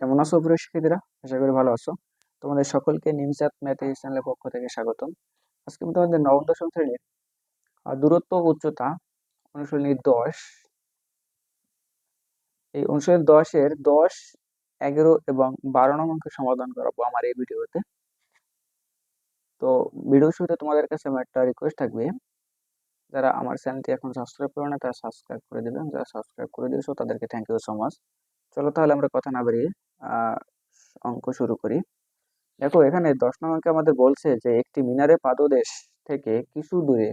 কেমন আছো প্রিয় শিক্ষার্থীরা? আশা করি ভালো আছো। তোমাদের সকলকে নিমসাত ম্যাথ চ্যানেলের পক্ষ থেকে স্বাগতম। আজকে আমি তোমাদের নবম, দশম শ্রেণির দূরত্ব উচ্চতা অনুশীলনী দশ, এই অনুশীলনী দশের দশ, এগারো এবং বারো নং অঙ্কের সমাধান করাবো আমার এই ভিডিওতে। তো ভিডিও শুরুতে তোমাদের কাছে আমার একটা রিকোয়েস্ট থাকবে। যারা আমার চ্যানেলটি এখন সাবস্ক্রাইব করে না, তারা সাবস্ক্রাইব করে দেবেন যারা সাবস্ক্রাইব করে দিয়েছ তাদেরকে থ্যাংক ইউ সো মাচ চলো তাহলে আমরা কথা না বাড়িয়ে অঙ্ক শুরু করি। দেখো, এখানে দশ নম্বরকে আমাদের বলছে যে, একটি মিনারের পাদদেশ থেকে কিছু দূরে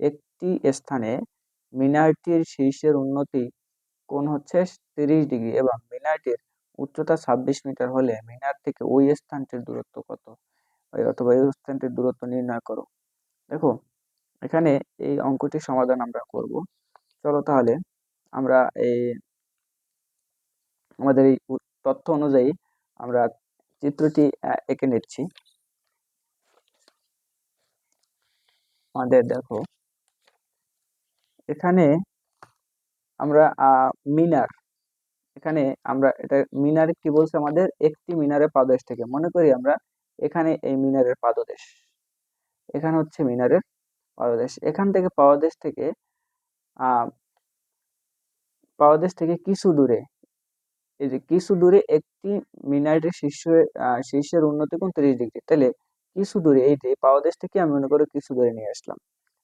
একটি স্থানে মিনারটির শীর্ষের উন্নতি কোণ হচ্ছে তিরিশ ডিগ্রি এবং মিনারটির উচ্চতা ছাব্বিশ মিটার হলে মিনার থেকে ওই স্থানটির দূরত্ব কত? অথবা এই স্থানটির দূরত্ব নির্ণয় করো। দেখো, এখানে এই অঙ্কটির সমাধান আমরা করব। চলো তাহলে, আমরা এই, আমাদের এই তথ্য অনুযায়ী আমরা চিত্রটি এঁকে নিচ্ছি। আমাদের দেখো, এখানে আমরা মিনার, এখানে আমরা এটা, মিনার কি বলছে আমাদের? একটি মিনারের পাদদেশ থেকে। মনে করি আমরা এখানে এই মিনারের পাদদেশ। এখানে হচ্ছে মিনারের পাদদেশ। এখান থেকে পাদদেশ থেকে পাদদেশ থেকে কিছু দূরে এই যে কিছু দূরে একটি মিনারের শীর্ষ শীর্ষের উন্নতি কোণ তিরিশ ডিগ্রি? তাহলে কিছু দূরে এই যে পাদদেশ থেকে আমি মনে করি কিছু দূরে নিয়ে আসলাম।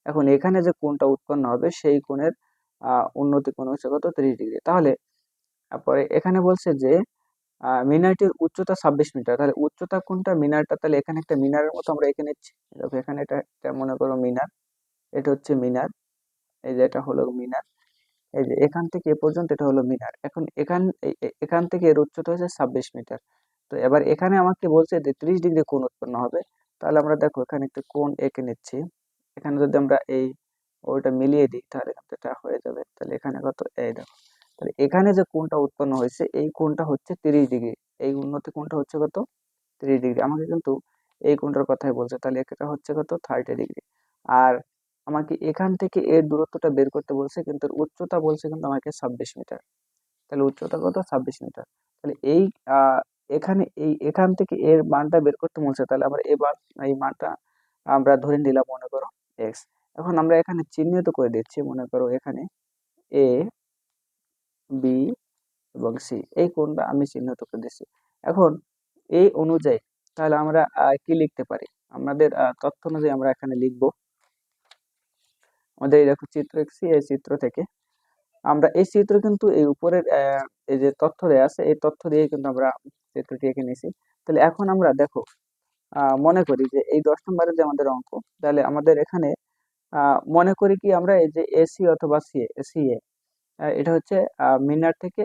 এখন এখানে যে কোণটা উৎপন্ন হবে সেই কোণের উন্নতি কোণ হচ্ছে কত? তিরিশ ডিগ্রি। তাহলে তারপরে এখানে বলছে যে মিনারটির উচ্চতা ছাব্বিশ মিটার। তাহলে উচ্চতা কোনটা মিনারটা, তাহলে এখানে একটা মিনারের মতো আমরা এখানে এটা এটা মনে করো মিনার। এটা হচ্ছে মিনার। এই যে এটা হলো মিনার। এই যে এখান থেকে এ পর্যন্ত এটা হলো মিনার এখন এখান এখান থেকে এর উচ্চতা হচ্ছে ছাব্বিশ মিটার। তো এবার এখানে আমাকে বলছে যে ত্রিশ ডিগ্রি কোণ উৎপন্ন হবে। তাহলে আমরা দেখো এখানে একটা কোণ এঁকে নিচ্ছি। এখানে যদি আমরা এই ওইটা মিলিয়ে দিই, তাহলে এটা হয়ে যাবে। তাহলে এখানে কত? এই দেখো। তাহলে এখানে যে কোণটা উৎপন্ন হয়েছে, এই কোণটা হচ্ছে তিরিশ ডিগ্রি। এই উন্নতি কোণটা হচ্ছে কত? তিরিশ ডিগ্রি। আমাকে কিন্তু এই কোণটার কথাই বলছে। তাহলে এটা হচ্ছে কত? Thirty degree. আর আমাকে এখান থেকে এর দূরত্বটা বের করতে বলছে, কিন্তু উচ্চতা বলছে কিন্তু আমাকে ছাব্বিশ মিটার। তাহলে উচ্চতা কত? ছাব্বিশ মিটার। তাহলে এই এখানে এই, এখান থেকে এর মানটা বের করতে বলছে, তাহলে আমরা এবার এই মানটা আমরা ধরে নিলাম মনে করো এক্স এখন আমরা এখানে চিহ্নিত করে দিচ্ছি মনে করো এখানে এ বি এবং সি এই কোণটা আমি চিহ্নিত করে দিচ্ছি। এখন এই অনুযায়ী তাহলে আমরা কি লিখতে পারি? আমাদের তথ্য অনুযায়ী আমরা এখানে লিখব আমাদের এই দেখো চিত্র এঁকেছি এই চিত্র থেকে। আমরা এই চিত্র কিন্তু এই উপরের এই যে তথ্য দেওয়া আছে, এই তথ্য দিয়ে কিন্তু আমরা চিত্রটি এঁকে নিয়েছি। তাহলে এখন আমরা দেখো মনে করি যে এই দশ নম্বরের যে আমাদের অঙ্ক, তাহলে আমাদের এখানে মনে করি কি আমরা এই যে এসি অথবা সিএ সিএ এটা হচ্ছে মিনার থেকে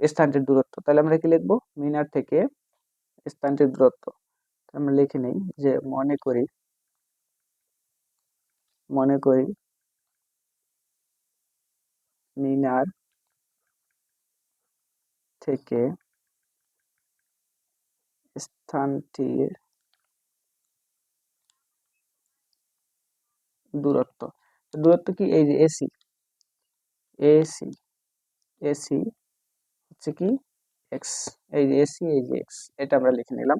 স্থানটির দূরত্ব। তাহলে আমরা কি লিখব? মিনার থেকে স্থানটির দূরত্ব। আমরা লিখে নিই যে মনে করি মনে করি। মিনার থেকে স্থানটির দূরত্ব। দূরত্ব কি? এই যে এসি। এসি। এসি হচ্ছে কি? এক্স। এই যে এসি, এই যে এক্স। এটা আমরা লিখে নিলাম।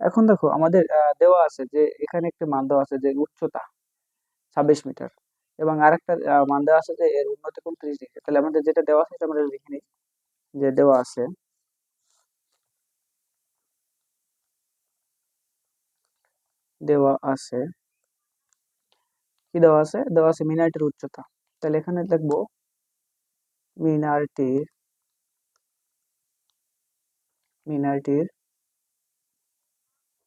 এখন দেখো, আমাদের দেওয়া আছে যে এখানে একটা মান দেওয়া আছে যে উচ্চতা। ছাব্বিশ মিটার। এবং আরেকটা মান দেওয়া আছে যে এর উন্নতি কোণ ত্রিশ ডিগ্রি। তাহলে আমাদের যেটা দেওয়া আছে আমরা লিখে নিই। যে দেওয়া আছে দেওয়া আছে, কি দেওয়া আছে? দেওয়া আছে মিনারটির উচ্চতা। তাহলে এখানে লিখব মিনারটির মিনারটির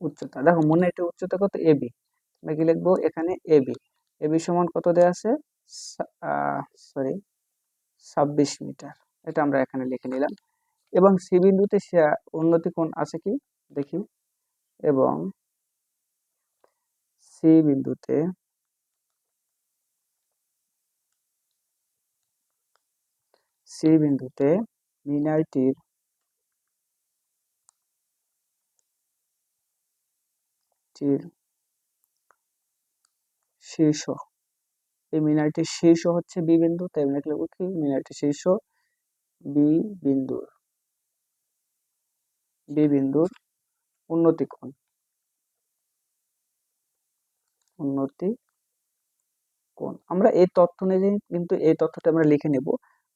উচ্চতা। দেখো মিনারটির উচ্চতা কত? এবি আমরা কি লিখব? এখানে এবি এবি সমান কত দেওয়া আছে? সরি ছাব্বিশ মিটার। এটা আমরা এখানে লিখে নিলাম। এবং সি বিন্দুতে উন্নতি কোণ আছে কি? দেখি। এবং সি বিন্দুতে সি বিন্দুতে মিনারটির টির শীর্ষ এই মিনারটির শীর্ষ হচ্ছে বি বিন্দু, তাই আমরা লিখব কি? মিনারটির শীর্ষ বি বিন্দুর বি বিন্দুর উন্নতি কোণ? উন্নতি কোণ। আমরা এই তথ্য অনুযায়ী কিন্তু এই তথ্যটা আমরা লিখে নেব।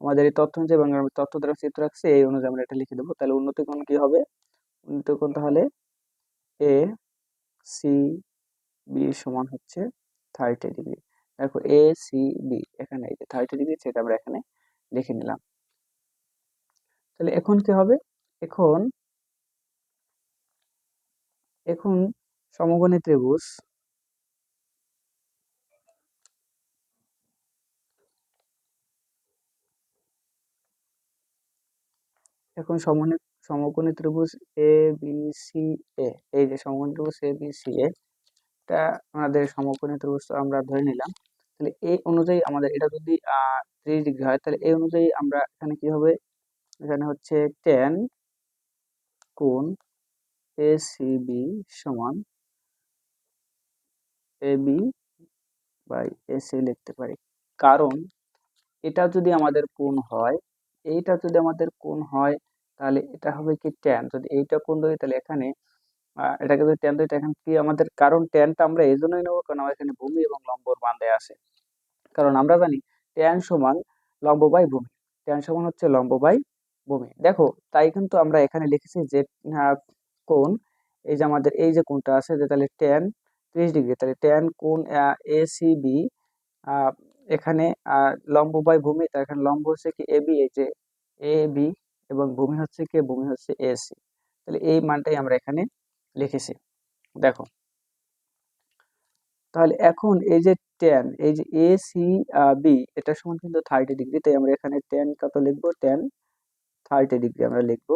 আমাদের এই তথ্য অনুযায়ী বাংলা তথ্য দ্বারা চিত্র রাখছে, এই অনুযায়ী আমরা এটা লিখে দেবো। তাহলে উন্নতি কোণ কি হবে? উন্নতি কোণ তাহলে এ সি বি সমান হচ্ছে থার্টি ডিগ্রি দেখো এ সি বি এখানে এই যে থার্টি ডিগ্রি সেটা আমরা এখানে লিখে নিলাম। তাহলে এখন কি হবে? এখন এখন সমগণী ত্রিভুজ এখন সমকোণী সমকোণী ত্রিভুজ এ বি সি এ এই যে সমকোণী ত্রিভুজ এ বি সি এ এটা আমাদের সমকোণী ত্রিভুজ আমরা ধরে নিলাম। তাহলে এই অনুযায়ী আমাদের এটা যদি ত্রিশ ডিগ্রি হয়, তাহলে এই অনুযায়ী আমরা এখানে কি হবে? এখানে হচ্ছে টেন কোণ এ বি সমান A B by A C লিখতে পারি। কারণ এটা যদি আমাদের কোণ হয়, এইটা যদি আমাদের কোণ হয়, তাহলে এটা হবে কি ট্যান যদি এইটা কোণ ধরি, তাহলে এখানে এটাকে যদি ট্যান ধরি এখানে কি আমাদের কারণ ট্যানটা আমরা এই জন্যই নেব কারণ আমার এখানে ভূমি এবং লম্বর মান দেয়া আছে। কারণ আমরা জানি ট্যান সমান লম্ব বাই ভূমি। ট্যান সমান হচ্ছে লম্ব বাই ভূমি। দেখো, তাই কিন্তু আমরা এখানে লিখেছি যে কোণ, এই যে আমাদের, এই যে কোণটা আছে যে তাহলে ট্যান ত্রিশ ডিগ্রি। তাহলে ট্যান কোণ এ সি বি এখানে লম্ব বাই ভূমি, তার এখানে লম্ব হচ্ছে কি এ বি এই যে এ বি এবং ভূমি হচ্ছে কি, ভূমি হচ্ছে এ সি তাহলে এই মানটাই আমরা এখানে লিখেছি। দেখো। তাহলে এখন এই যে টেন এই যে এ সি বি এটা সমান কিন্তু থার্টি ডিগ্রি তাই আমরা এখানে টেন কত লিখব? টেন থার্টি ডিগ্রি আমরা লিখব।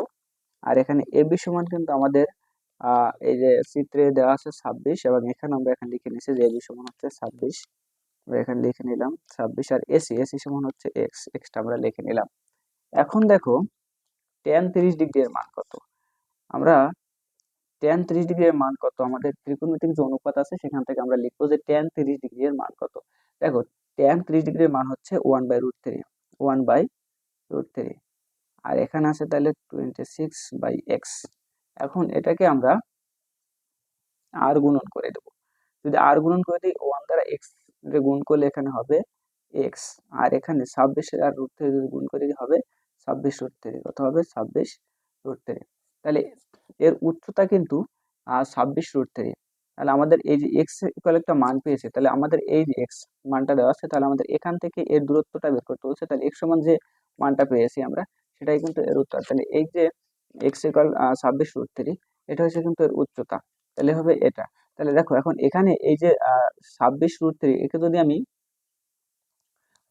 আর এখানে এ বি সমান কিন্তু আমাদের এই যে চিত্রে দেওয়া আছে ছাব্বিশ, এবং এখানে আমরা এখানে লিখে নিচ্ছি যে এ বি সমান হচ্ছে ছাব্বিশ। আমরা এখানে লিখে নিলাম ছাব্বিশ আর এসি এসি সমান হচ্ছে এক্স এক্সটা আমরা লিখে নিলাম। এখন দেখো টেন তিরিশ ডিগ্রি এর মান কত? আমরা টেন তিরিশ ডিগ্রি এর মান কত? আমাদের ত্রিকোণমিতিক যে অনুপাত আছে, সেখান থেকে আমরা লিখব যে টেন তিরিশ ডিগ্রি এর মান কত? দেখো টেন তিরিশ ডিগ্রির মান হচ্ছে one by root three one by root three আর এখানে আছে তাহলে টোয়েন্টি সিক্স বাই এক্স এখন এটাকে আমরা আর গুণন করে দেব। যদি আর গুণন করে দিই ওয়ান দ্বারা এক্স গুণ করলে এখানে হবে এক্স আর এখানে ছাব্বিশের আর রুট থ্রি যদি গুণ করে, হবে ছাব্বিশ রুট থ্রি কত হবে ছাব্বিশ রুট থ্রি তাহলে এর উচ্চতা কিন্তু ছাব্বিশ রুট থ্রি তাহলে আমাদের এই যে এক্স ইকুয়াল একটা মান পেয়েছে, তাহলে আমাদের এই যে এক্স মানটা দেওয়া আছে, তাহলে আমাদের এখান থেকে এর দূরত্বটা বের করতে বলছে তাহলে এক্স সমান যে মানটা পেয়েছি আমরা, সেটাই কিন্তু এর উত্তর। তাহলে এই যে এক্স ইকুয়াল ছাব্বিশ রুট থ্রি এটা হচ্ছে কিন্তু এর উচ্চতা। তাহলে হবে এটা। তাহলে দেখো, এখন এখানে এই যে ছাব্বিশ রুট থ্রি একে যদি আমি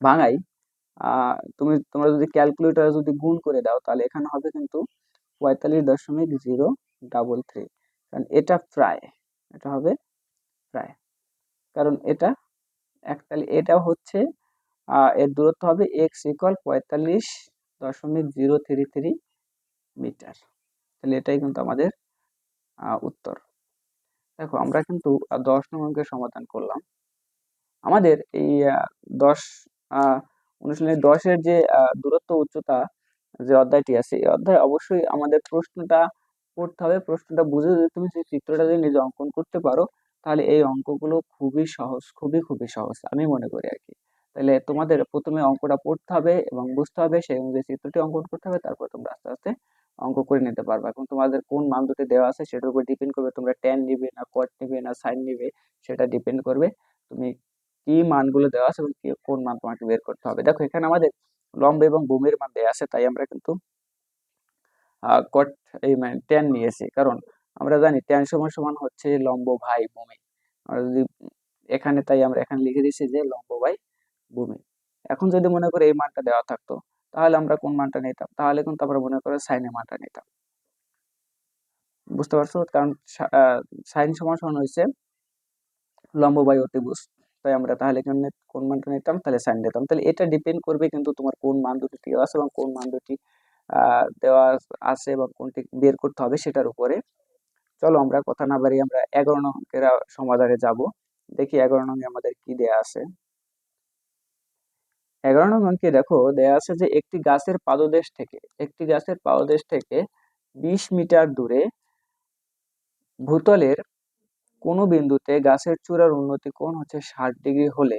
ভাঙাই তুমি, তোমরা যদি ক্যালকুলেটার যদি গুণ করে দাও, তাহলে এখানে হবে কিন্তু পঁয়তাল্লিশ দশমিক জিরো ডাবল থ্রি কারণ এটা প্রায়, এটা হবে প্রায়। কারণ এটা এক তাহলে এটা হচ্ছে এর দূরত্ব হবে এক্স ইকুয়াল পঁয়তাল্লিশ দশমিক জিরো থ্রি থ্রি মিটার। তাহলে এটাই কিন্তু আমাদের উত্তর। দেখো, আমরা কিন্তু দশ নম্বরের সমাধান করলাম। আমাদের এই দশ অনুশীলনী দশের যে দূরত্ব উচ্চতা যে অধ্যায়টি আছে, এই অধ্যায় অবশ্যই আমাদের প্রশ্নটা পড়তে হবে। প্রশ্নটা বুঝে যদি তুমি সেই চিত্রটা যদি নিজে অঙ্কন করতে পারো, তাহলে এই অঙ্কগুলো খুবই সহজ, খুবই খুবই সহজ, আমি মনে করি আর কি। তাহলে তোমাদের প্রথমে অঙ্কটা পড়তে হবে এবং বুঝতে হবে, সেই অনুযায়ী চিত্রটি অঙ্কন করতে হবে, তারপর তোমরা আস্তে আস্তে অঙ্ক করে নিতে পারবে। এখন তোমাদের কোন মান দুটি দেওয়া আছে, সেটার উপর ডিপেন্ড করবে, তোমরা টেন নিবে না কট নিবে না সাইন নিবে, সেটা ডিপেন্ড করবে। তুমি কি মানগুলো দেওয়া আছে এবং কোন মান তোমাকে বের করতে হবে। দেখো, এখানে আমাদের লম্ব এবং ভূমির মান দেওয়া আছে, তাই আমরা কিন্তু কট, এই মানে টেন নিয়েছি। কারণ আমরা জানি টেন সমান সমান হচ্ছে লম্ব ভাই ভূমি। আমরা যদি এখানে, তাই আমরা এখানে লিখে দিচ্ছি যে লম্ব ভাই ভূমি। এখন যদি মনে করি এই মানটা দেওয়া থাকতো, তাহলে আমরা কোন মানটা নিতাম? তাহলে কিন্তু আমরা মনে করে সাইনের মানটা নিতাম। বুঝতে পারছ? কারণ সাইন সমান সমান হয়েছে লম্ব বাই অতিভুজ। তাই আমরা তাহলে এখানে কোন মানটা নিতাম, তাহলে সাইন নিতাম তাহলে এটা ডিপেন্ড করবে কিন্তু তোমার কোন মান দুটি দেওয়া আছে এবং কোন মান দুটি দেওয়া আছে এবং কোনটি বের করতে হবে সেটার উপরে। চলো আমরা কথা না বাড়ি আমরা এগারো নঙ্কের সমাধানে যাব। দেখি এগারো নঙ্গে আমাদের কি দেয়া আছে। এগারো নং অঙ্কে দেখো, দেয়া আছে যে একটি গাছের পাদদেশ থেকে, একটি গাছের পাদদেশ থেকে বিশ মিটার দূরে ভূতলের কোনো বিন্দুতে গাছের চূড়ার উন্নতি কোণ হচ্ছে ষাট ডিগ্রি হলে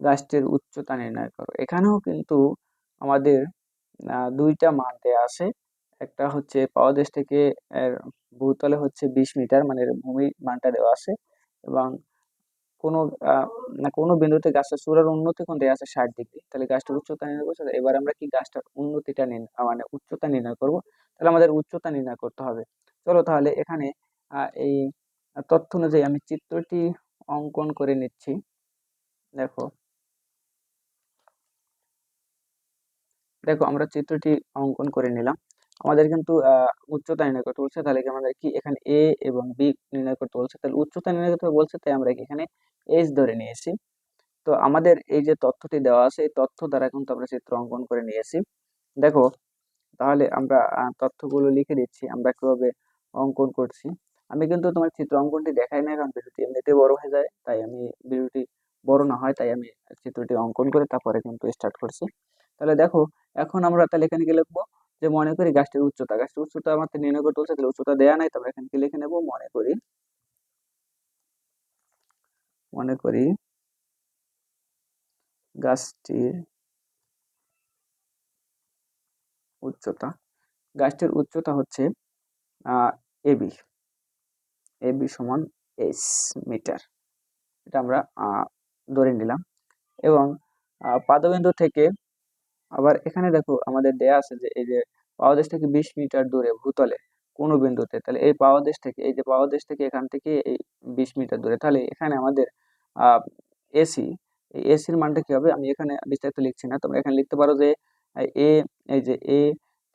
গাছটির উচ্চতা নির্ণয় করো। এখানেও কিন্তু আমাদের দুইটা মান দেওয়া আছে। একটা হচ্ছে পাদদেশ থেকে এর ভূতলে হচ্ছে বিশ মিটার মানে ভূমি মানটা দেওয়া আছে। এবং কোনো কোনো বিন্দুতে গাছটা চূড়ার উন্নতি কোণ দেওয়া আছে ষাট ডিগ্রি। তাহলে গাছটার উচ্চতা নির্ণয় করছে এবার আমরা কি গাছটার উন্নতিটা নির্ণয় মানে উচ্চতা নির্ণয় করব? তাহলে আমাদের উচ্চতা নির্ণয় করতে হবে। চলো তাহলে এখানে এই তথ্য অনুযায়ী আমি চিত্রটি অঙ্কন করে নিচ্ছি। দেখো। দেখো, আমরা চিত্রটি অঙ্কন করে নিলাম। আমাদের কিন্তু উচ্চতা নির্ণয় করতে বলছে, তাহলে কি আমাদের কি এখানে এ এবং বি নির্ণয় করতে বলছে? তাহলে উচ্চতা নির্ণয় করতে বলছে, তাই আমরা এখানে এইচ ধরে নিয়েছি। তো আমাদের এই যে তথ্যটি দেওয়া আছে, এই তথ্য দ্বারা কিন্তু আমরা চিত্র অঙ্কন করে নিয়েছি। দেখো, তাহলে আমরা তথ্যগুলো লিখে দিচ্ছি, আমরা কীভাবে অঙ্কন করছি। আমি কিন্তু তোমার চিত্র অঙ্কনটি দেখাই না কারণ ভিডিওটি এমনিতে বড় হয়ে যায়, তাই আমি ভিডিওটি বড় না হয়, তাই আমি চিত্রটি অঙ্কন করে তারপরে কিন্তু স্টার্ট করছি। তাহলে দেখো, এখন আমরা তাহলে এখানে কি লিখব? যে মনে করি গাছটির উচ্চতা গাছটির উচ্চতা আমাদের নির্ণয় করতে বলছে, তাহলে উচ্চতা দেয়া নাই, তবে এখানে কি লিখে নেব? মনে করি মনে করি গাছটির উচ্চতা গাছটির উচ্চতা হচ্ছে এবি এবি সমান এইচ মিটার। এটা আমরা ধরে নিলাম। এবং পাদবিন্দু থেকে আবার এখানে দেখো আমাদের দেয়া আছে যে এই যে পাওয়াদেশ থেকে বিশ মিটার দূরে ভূতলে কোনো বিন্দুতে, তাহলে এই পাওয়াদেশ থেকে, এই যে পাওয়াদেশ থেকে এখান থেকে এই বিশ মিটার দূরে, তাহলে এখানে আমাদের এসি এই এসির মানটা কি হবে? আমি এখানে বিস্তারিত লিখছি না, তোমরা এখানে লিখতে পারো যে, এ, এই যে এ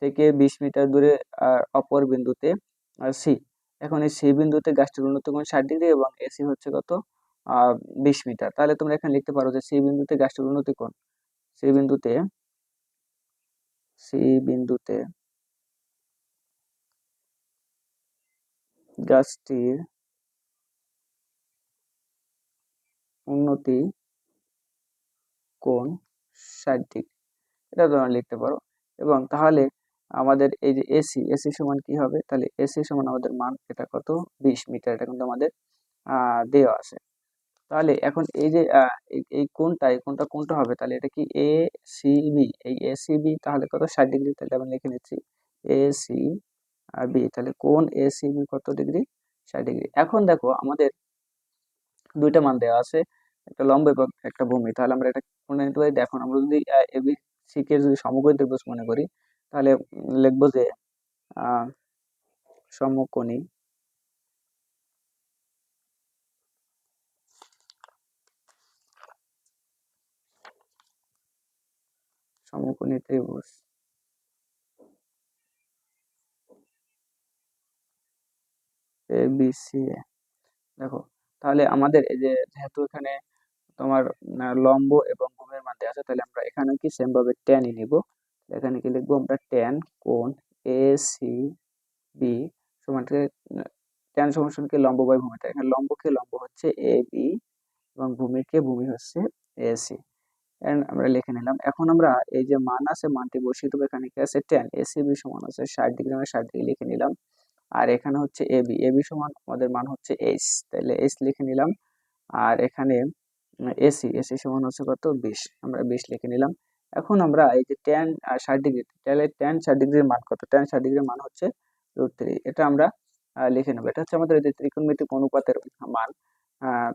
থেকে বিশ মিটার দূরে অপর বিন্দুতে সি এখন এই সি বিন্দুতে গাছটির উন্নত কোণ ষাট ডিগ্রি এবং এসি হচ্ছে কত বিশ মিটার। তাহলে তোমরা এখানে লিখতে পারো যে সি বিন্দুতে গাছটির উন্নতি কোণ সি বিন্দুতে সি বিন্দুতে গাছটির উন্নতি কোণ ষাট ডিগ্রি। এটা তোমরা লিখতে পারো। এবং তাহলে আমাদের এই যে এসি এসি সমান কি হবে? তাহলে এসি সমান আমাদের মান এটা কত? বিশ মিটার, এটা কিন্তু আমাদের দেওয়া আছে। তাহলে এখন এই যে এই কোনটা এই কোনটা কোনটা হবে, তাহলে এটা কি এ সি বি এই এ সি বি তাহলে কত? ষাট ডিগ্রি, তাহলে আমি লিখে নিচ্ছি এ সি বি তাহলে কোন এ সি বি কত ডিগ্রি? ষাট ডিগ্রি। এখন দেখো আমাদের দুইটা মান দেওয়া আছে, একটা লম্ব এবং একটা ভূমি। তাহলে আমরা এটা মনে নিতে পারি। দেখুন আমরা যদি এ বি সি কে যদি সমকোণী ত্রিভুজ মনে করি তাহলে লিখব যে সমকোণী। সমকোণী ত্রিভুজ। দেখো, তাহলে আমাদের এই যে যেহেতু এখানে তোমার লম্ব এবং ভূমির মান আছে, তাহলে আমরা এখানে কি সেম ভাবে ট্যানই নিব। এখানে কি লিখব আমরা ট্যান কোণ এ সি বি সমান ট্যান সমান কি লম্ব বাই ভূমিটা। এখানে লম্বকে লম্ব হচ্ছে এ বি এবং ভূমিকে ভূমি হচ্ছে এ সি আমরা লিখে নিলাম। এখন আমরা এই যে মান আছে, মানটি বসিয়ে দেবো। এখানে কি আছে? টেন বি সমান আছে। ষাট ডিগ্রি আমরা ষাট ডিগ্রি লিখে নিলাম। আর এখানে হচ্ছে এ বি এ বি সমান আমাদের মান হচ্ছে এইচ তাহলে এইচ লিখে নিলাম। আর এখানে এসি এসি সমান হচ্ছে কত? বিশ। আমরা বিশ লিখে নিলাম। এখন আমরা এই যে টেন আর ষাট ডিগ্রি তাহলে টেন ষাট ডিগ্রির মান কত? টেন ষাট ডিগ্রির মান হচ্ছে রুট থ্রি এটা আমরা লিখে নেব। এটা হচ্ছে আমাদের যে ত্রিকোণমিতিক অনুপাতের মান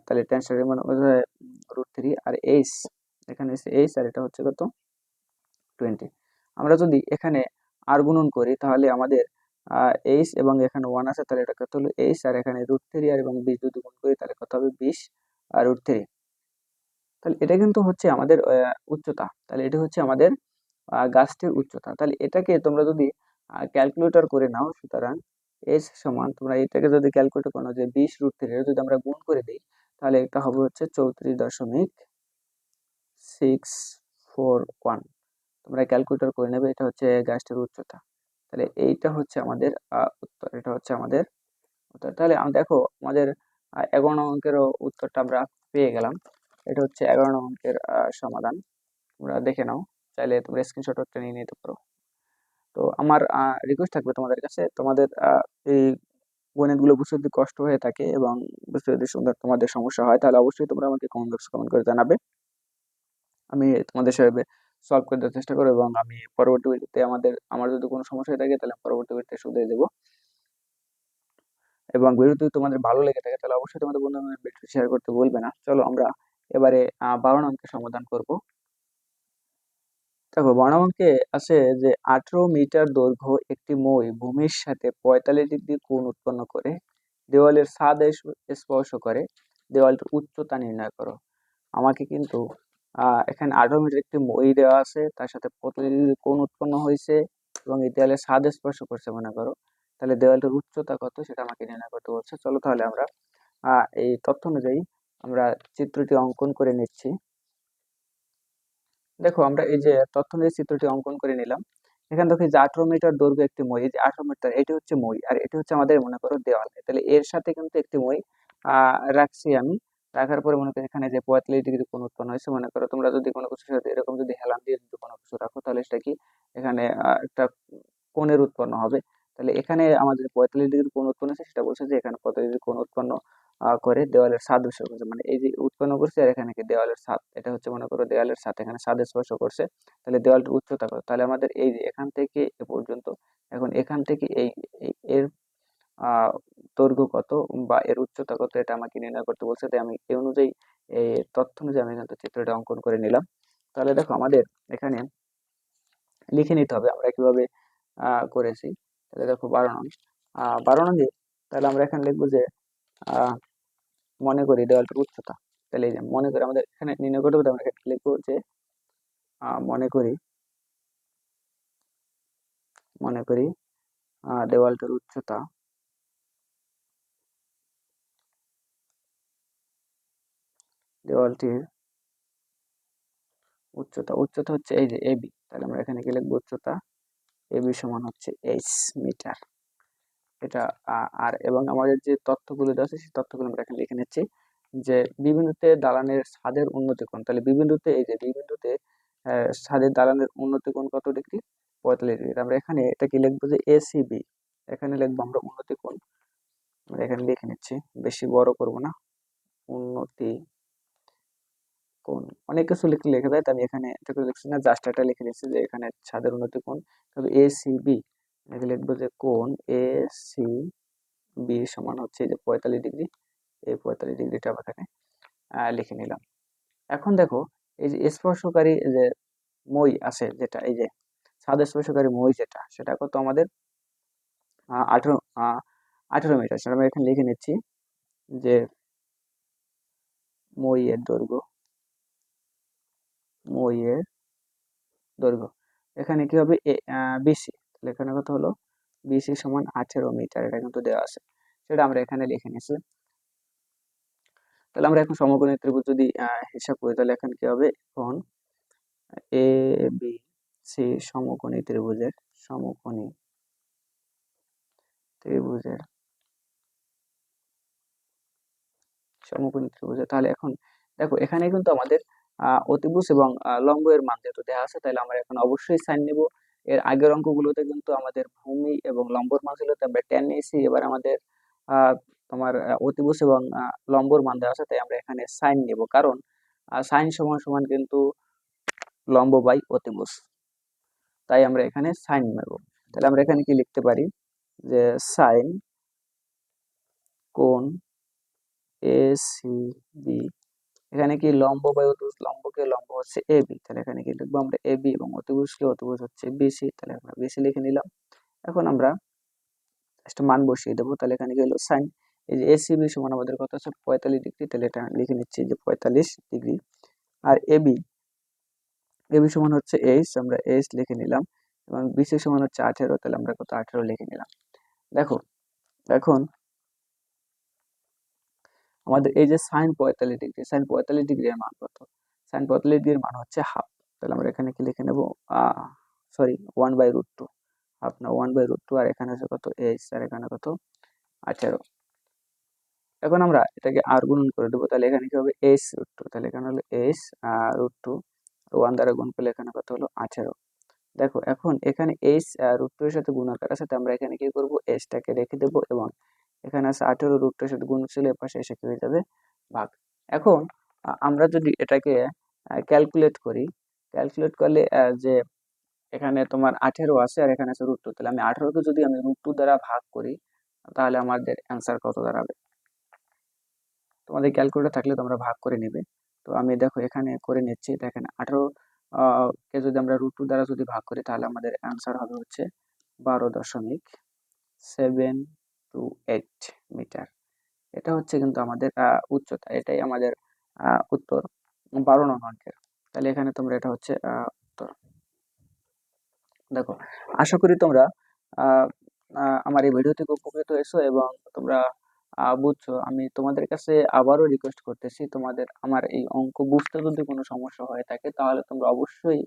তাহলে টেন ষাট মান রুট থ্রি আর এইচ এখানে এইচ আর এটা হচ্ছে কত? টোয়েন্টি আমরা যদি এখানে আর গুণন করি, তাহলে আমাদের এইচ এবং এখানে ওয়ান আছে, তাহলে এটা কত হলো? এইচ আর এখানে রুট থ্রি আর এবং বিশ যদি গুণ করি, তাহলে কত হবে? বিশ, আর রুট থ্রি তাহলে এটা কিন্তু হচ্ছে আমাদের উচ্চতা। তাহলে এটা হচ্ছে আমাদের গাছটির উচ্চতা। তাহলে এটাকে তোমরা যদি ক্যালকুলেটর করে নাও, সুতরাং এস সমান, তোমরা এটাকে যদি ক্যালকুলেট করো যে বিশ রুট থ্রি যদি আমরা গুণ করে দিই, তাহলে এটা হবে হচ্ছে চৌত্রিশ দশমিক সিক্স ফোর ওয়ান তোমরা ক্যালকুলেটর করে নেবে, এটা হচ্ছে গাছটির উচ্চতা। তাহলে এইটা হচ্ছে আমাদের উত্তর, এটা হচ্ছে আমাদের উত্তর। তাহলে দেখো, আমাদের এগারো অঙ্কেরও উত্তরটা আমরা পেয়ে গেলাম। এটা হচ্ছে এগারো অঙ্কের সমাধান। তোমরা দেখে নাও, চাইলে তোমরা স্ক্রিনশট নিয়ে নিতে পারো। তো আমার রিকোয়েস্ট থাকবে তোমাদের কাছে। তোমাদের এই গণিতগুলো বুঝতে যদি কষ্ট হয়ে থাকে এবং বুঝতে যদি সুন্দর তোমাদের সমস্যা হয়, তাহলে অবশ্যই তোমরা আমাকে কমেন্ট বক্সে কমেন্ট করে জানাবে। আমি তোমাদের সাথে সলভ করে দেওয়ার চেষ্টা করব এবং আমি পরবর্তী ভিডিওতে আমাদের, আমার যদি কোনো সমস্যা হয়ে থাকে, তাহলে আমি পরবর্তী ভিডিওতে শুধরে দেবো। এবং ভিডিও যদি তোমাদের ভালো লেগে থাকে, তাহলে অবশ্যই তোমাদের বন্ধু শেয়ার করতে বলবে না। চলো আমরা এবারে বারো অঙ্কের সমাধান করব। দেখো বারো অঙ্কে আছে যে, আঠারো মিটার দৈর্ঘ্য একটি মই ভূমির সাথে পঁয়তাল্লিশ ডিগ্রি কোণ উৎপন্ন করে, দেওয়ালের এস- স্পর্শ করে, দেওয়ালটির উচ্চতা নির্ণয় করো। আমাকে কিন্তু এখানে আঠারো মিটার একটি মই দেওয়া আছে, তার সাথে পঁয়তাল্লিশ ডিগ্রি কোণ উৎপন্ন হয়েছে এবং এই দেওয়ালের ছাদ স্পর্শ করছে, মনে করো। তাহলে দেওয়ালটির উচ্চতা কত, সেটা আমাকে নির্ণয় করতে বলছে। চলো তাহলে আমরা এই তথ্য অনুযায়ী আমরা চিত্রটি অঙ্কন করে নিচ্ছি। দেখো, আমরা এই যে তথ্য চিত্রটি অঙ্কন করে নিলাম। এখানে দেখো যে আঠারো মিটার দৈর্ঘ্য একটি মই যে আঠারো মিটার, এটি হচ্ছে মই, আর এটি হচ্ছে আমাদের মনে করো দেওয়াল। তাহলে এর সাথে কিন্তু একটি মই আহ রাখছি আমি। রাখার পরে মনে করো এখানে যে পঁয়তাল্লিশ ডিগ্রি কোণ উৎপন্ন হয়েছে, মনে করো তোমরা যদি কোনো কিছুর সাথে এরকম যদি হেলান দিয়ে যদি কোনো কিছু রাখো, তাহলে সেটা কি এখানে একটা কোণের উৎপন্ন হবে। তাহলে এখানে আমাদের পঁয়তাল্লিশ ডিগ্রি কোণ উৎপন্ন হয়েছে, সেটা বলছে যে এখানে পঁয়তাল্লিশ ডিগ্রি কোণ উৎপন্ন করে দেওয়ালের স্পর্শ করছে। মানে এই যে উৎপন্ন করছে আর এখানে কি দেওয়ালের ছাদ? এটা হচ্ছে মনে করো দেওয়ালের ছাদ, এখানে ছাদ স্পর্শ করছে। তাহলে দেওয়ালটির উচ্চতা কত? তাহলে আমাদের এই যে এখান থেকে এ পর্যন্ত, এখন এখান থেকে এই এর দৈর্ঘ্য কত বা এর উচ্চতা কত এটা আমাকে নির্ণয় করতে বলছে। তাই আমি এই অনুযায়ী এই তথ্য অনুযায়ী আমি এখান চিত্রটা অঙ্কন করে নিলাম। তাহলে দেখো আমাদের এখানে লিখে নিতে হবে আমরা কীভাবে করেছি। তাহলে দেখো বারো নং বারো নঙ্গে তাহলে আমরা এখানে লিখব যে মনে করি দেওয়ালটির উচ্চতা। তাহলে এই যে মনে করি আমাদের এখানে নির্ণয় করতে হবে আমরা লিখব যে মনে করি মনে করি দেওয়ালটির উচ্চতা দেওয়ালটির উচ্চতা উচ্চতা হচ্ছে এই যে এবি তাহলে আমরা এখানে কি লিখব? উচ্চতা এবি সমান হচ্ছে এইচ মিটার। এটা আর এবং আমাদের যে তথ্যগুলো দেওয়া আছে সেই তথ্যগুলো আমরা এখানে লিখে নিচ্ছি যে বিভিন্নতে দালানের ছাদের উন্নতি কোণ। তাহলে বিবিন্দুতে এই যে আহ, ছাদের দালানের উন্নতি কোণ কত ডিগ্রি? পঁয়তাল্লিশ ডিগ্রি। আমরা এখানে এটা কি লিখব যে এসিবি এখানে লিখব আমরা উন্নতি কোণ। আমরা এখানে লিখে নিচ্ছি বেশি বড় করব না উন্নতি কোণ। অনেক কিছু লিখলে লেখা যায় আমি এখানে এটুকু লিখছি না জাস্ট এটা লিখে দিচ্ছি যে এখানে ছাদের উন্নতি কোণ। তবে এসিবি এখানে লিখব যে কোণ এ সি বি সমান হচ্ছে যে পঁয়তাল্লিশ ডিগ্রি। এই পঁয়তাল্লিশ ডিগ্রিটা এখানে লিখে নিলাম। এখন দেখো, এই যে স্পর্শকারী যে মই আছে যেটা, এই যে ছাদ স্পর্শকারী মই যেটা, সেটা কত আমাদের? আঠেরো আঠেরো মিটার। সেটা আমরা এখানে লিখে নিচ্ছি যে মই এর দৈর্ঘ্য মই এর দৈর্ঘ্য। এখানে কি হবে? বিসি এখানে কত হলো বিসি সমান আঠেরো মিটার, এটা কিন্তু দেওয়া আছে। সেটা আমরা এখানে লিখে নিচ্ছি তাহলে আমরা এখন সমকোণী ত্রিভুজ যদি হিসাব করি, তাহলে এখন কি হবে? এখন এ বি সি সমকোণী ত্রিভুজের সমকোণী ত্রিভুজের সমকোণী ত্রিভুজের। তাহলে এখন দেখো, এখানে কিন্তু আমাদের অতিভুজ এবং লম্ব এর মান যেহেতু দেওয়া আছে, তাহলে আমরা এখন অবশ্যই সাইন নিব। এর আগের অঙ্কগুলোতে কিন্তু আমাদের ভূমি এবং লম্বর মান ছিল আমরা টেন নিয়েছি। এবার আমাদের তোমার অতিভুজ এবং লম্বর মান দেওয়া আছে, তাই আমরা এখানে সাইন নিব। কারণ সাইন সমান সমান কিন্তু লম্ব বাই অতিভুজ তাই আমরা এখানে সাইন নেব। তাহলে আমরা এখানে কি লিখতে পারি? যে সাইন কোণ এ সি বি এখানে কি লম্ব বাই অতিভুজ? লম্বকে লম্ব হচ্ছে এ বি। তাহলে এখানে কি লিখব আমরা এ বি এবং অতিভুজকে অতিভুজ হচ্ছে বিসি তাহলে আমরা বিসি লিখে নিলাম। এখন আমরা একটা মান বসিয়ে দেবো। তাহলে এখানে কি হলো? সাইন এই যে এসিবি সমান আমাদের কত আছে পঁয়তাল্লিশ ডিগ্রি। তাহলে এটা লিখে নিচ্ছি যে পঁয়তাল্লিশ ডিগ্রি। আর এবি এবি সমান হচ্ছে এইচ। আমরা এইচ লিখে নিলাম। এবং বিসি সমান হচ্ছে আঠেরো। তাহলে আমরা কত? আঠেরো লিখে নিলাম। দেখো, এখন আমাদের এই যে সাইন পঁয়তাল্লিশ ডিগ্রি সাইন পঁয়তাল্লিশ ডিগ্রির মান কত? সাইন পঁয়তাল্লিশ ডিগ্রির মান হচ্ছে হাফ তাহলে আমরা এখানে কি লিখে নেব? Sorry one by root two half না ওয়ান বাই রুট টু আর এখানে হচ্ছে কত? এইচ আর এখানে কত? আঠেরো। এখন আমরা এটাকে আর গুণন করে দেবো, তাহলে এখানে কি হবে? এইচ রুট টু তাহলে এখানে হলো এইচ রুট টু ওয়ান দ্বারা গুণ করলে এখানে কত হলো? আঠেরো। দেখো, এখন এখানে এইচ রুট টু এর সাথে গুণাকার আছে, তো আমরা এখানে কি করব? এইচটাকে রেখে দেব এবং এখানে আছে আঠেরো রুট টু এর সাথে গুণ ছিল এপাশে এসে কি হয়ে যাবে? ভাগ। এখন আমরা যদি এটাকে ক্যালকুলেট করি ক্যালকুলেট করলে যে এখানে তোমার আঠেরো আছে আর এখানে আছে রুট টু তাহলে আমি আঠেরোকে যদি আমি রুট টু দ্বারা ভাগ করি, তাহলে আমাদের অ্যান্সার কত দাঁড়াবে? তোমাদের ক্যালকুলেটর থাকলে তোমরা ভাগ করে নেবে। তো আমি দেখো এখানে করে নিচ্ছি, দেখেন আঠেরো কে যদি আমরা রুট টু দ্বারা যদি ভাগ করি, তাহলে আমাদের অ্যান্সার হবে হচ্ছে বারো দশমিক সেভেন টু এইট মিটার। এটা হচ্ছে কিন্তু আমাদের উচ্চতা, এটাই আমাদের উত্তর। বারো নং অঙ্কের তাহলে এখানে তোমরা এটা হচ্ছে উত্তর। দেখো, আশা করি তোমরা আমার এই ভিডিও থেকে উপকৃত হয়েছো এবং তোমরা বুঝছ। আমি তোমাদের কাছে আবারও রিকোয়েস্ট করতেছি, তোমাদের, আমার এই অঙ্ক বুঝতে যদি কোনো সমস্যা হয়ে থাকে, তাহলে তোমরা অবশ্যই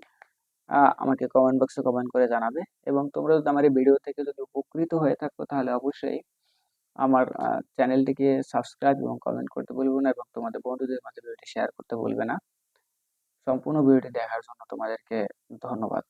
আমাকে কমেন্ট বক্সে কমেন্ট করে জানাবে। এবং তোমরা যদি আমার এই ভিডিও থেকে যদি উপকৃত হয়ে থাকো, তাহলে অবশ্যই আমার চ্যানেলটিকে সাবস্ক্রাইব এবং কমেন্ট করতে বলবে না এবং তোমাদের বন্ধুদের মাঝে ভিডিওটি শেয়ার করতে বলবে না। সম্পূর্ণ ভিডিওটি দেখার জন্য তোমাদেরকে ধন্যবাদ।